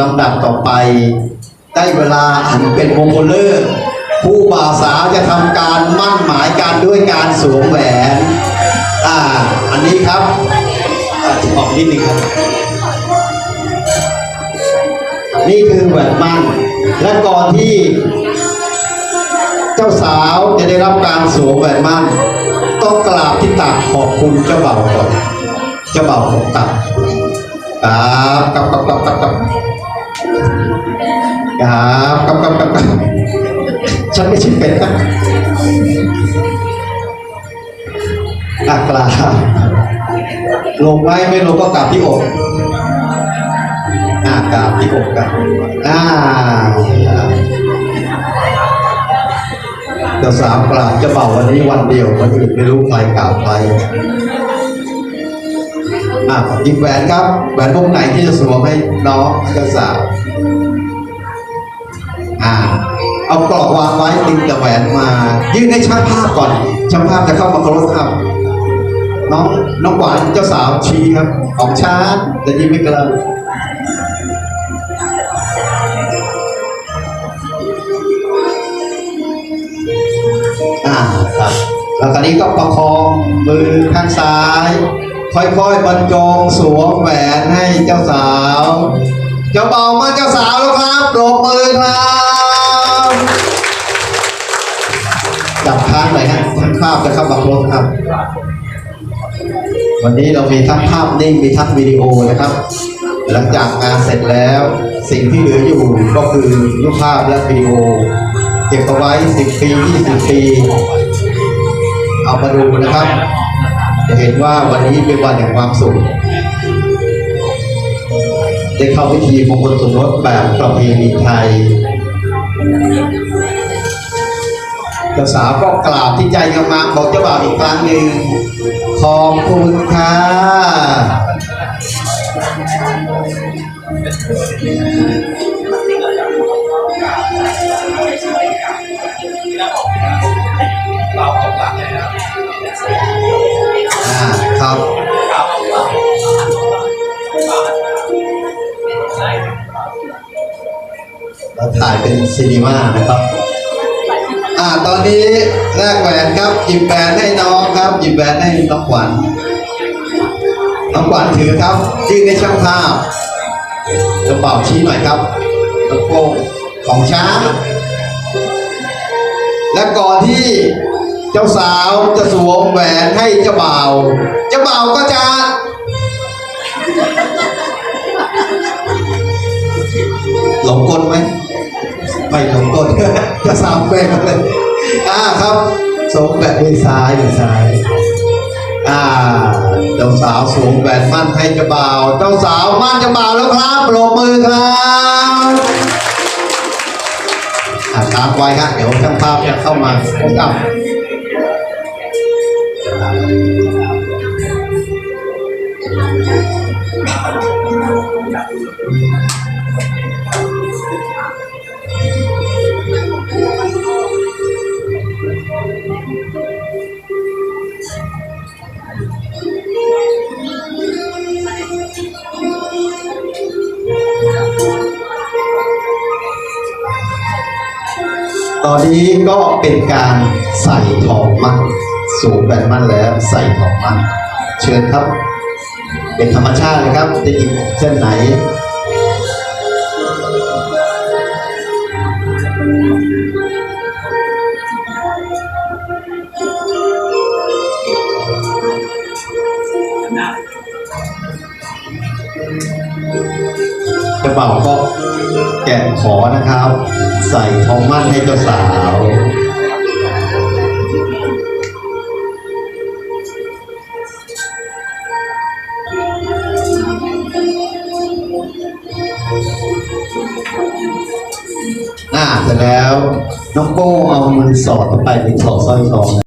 ลำดับต่อไป ได้เวลาอันเป็นมงคลเลิกษ์ผู้บ่าวสาวจะทำการมั่นหมายกันด้วยการสวมแหวน อ่า อันนี้ครับอ่าจะออกนิดนึงครับ นี่คือแหวนมั่น และก่อนที่ เจ้าสาวจะได้รับการสวมแหวนมั่น ต้องกราบที่ตักขอบคุณเจ้าบ่าวก่อน เจ้าบ่าวของตักครับกับกับกับกับกับ ครับกับกับกับกับฉันไม่ใช่เป็ดนะอะกราลงไว้ไม่ลงก็กราบที่อกอ่ากราบที่อกกันอ่าจ้าสาวกราบจ้าบ่าวันนี้วันเดียววันอื่นไม่รู้ใครกล่าวไปอะหยิบแหวนครับแหวนวงไหนที่จะสวมให้น้องเจ้าสาว อ่า เอากรอกวางไว้ติดกับแหวนมา ยื่นให้ช่างภาพก่อน ช่างภาพจะเข้ามาโคลสอัพน้องน้องหวานเจ้าสาวชีครับออกช้าแต่ยิ้มไม่กระอ่าครับแล้วตอนนี้ก็ประคองมือข้างซ้าย ค่อยๆบรรจงสวมแหวนให้เจ้าสาว เจ้าเบามาเจ้าสาวแล้วครับปรบมือครับจับค้างหน่อยฮะทั้งภาพจะเข้ามาครบครับ วันนี้เรามีทั้งภาพนิ่งมีทั้งวิดีโอนะครับ หลังจากงานเสร็จแล้ว สิ่งที่เหลืออยู่ก็คือรูปภาพและวิดีโอ เก็บเอาไว้10ปี20ปี เอามาดูนะครับ จะเห็นว่าวันนี้เป็นวันแห่งความสุข ได้เข้าพิธีมงคลสมรสแบบประเพณีไทยเจ้าสาวก็กราบที่ใจงามๆบอกเจ้าบ่าวอีกครั้งหนึ่งขอบคุณค่ะ เราถ่ายเป็นซีนีมานะครับ อ่าตอนนี้แลกแหวนครับหยิบแหวนให้น้องครับหยิบแหวนให้น้องขวัญน้องขวัญถือครับยื่นให้ช่างภาพกระเป๋าชี้หน่อยครับกระโปรงของช้าง และก่อนที่เจ้าสาวจะสวมแหวนให้เจ้าบ่าว เจ้าบ่าวก็จะหลงกลไหม ไม่หลงกลจะสามแหวนเลยอ่าครับสมแหวนมือซ้ายมือซ้ายอ่าเจ้าสาวสวมแหวนมั่นให้เจ้าบ่าวเจ้าสาวมั่นเจ้าบ่าวแล้วครับปรบมือครับอ่าตามไว้ครับเดี๋ยวช่างภาพจะเข้ามาพบกับ ตอนนี้ก็เป็นการใส่ทองมั่นสูงแบบมั่นแล้วใส่ทองมั่นเชิญครับ เป็นธรรมชาติเลยครับจะหยิบเส้นไหนจะเป่าก็ แกะขอนะครับ ใส่ทองมั่นให้เจ้าสาวอ่าเสร็จแล้ว น้องโก้เอามือสอดเข้าไปในถอดสร้อยทอง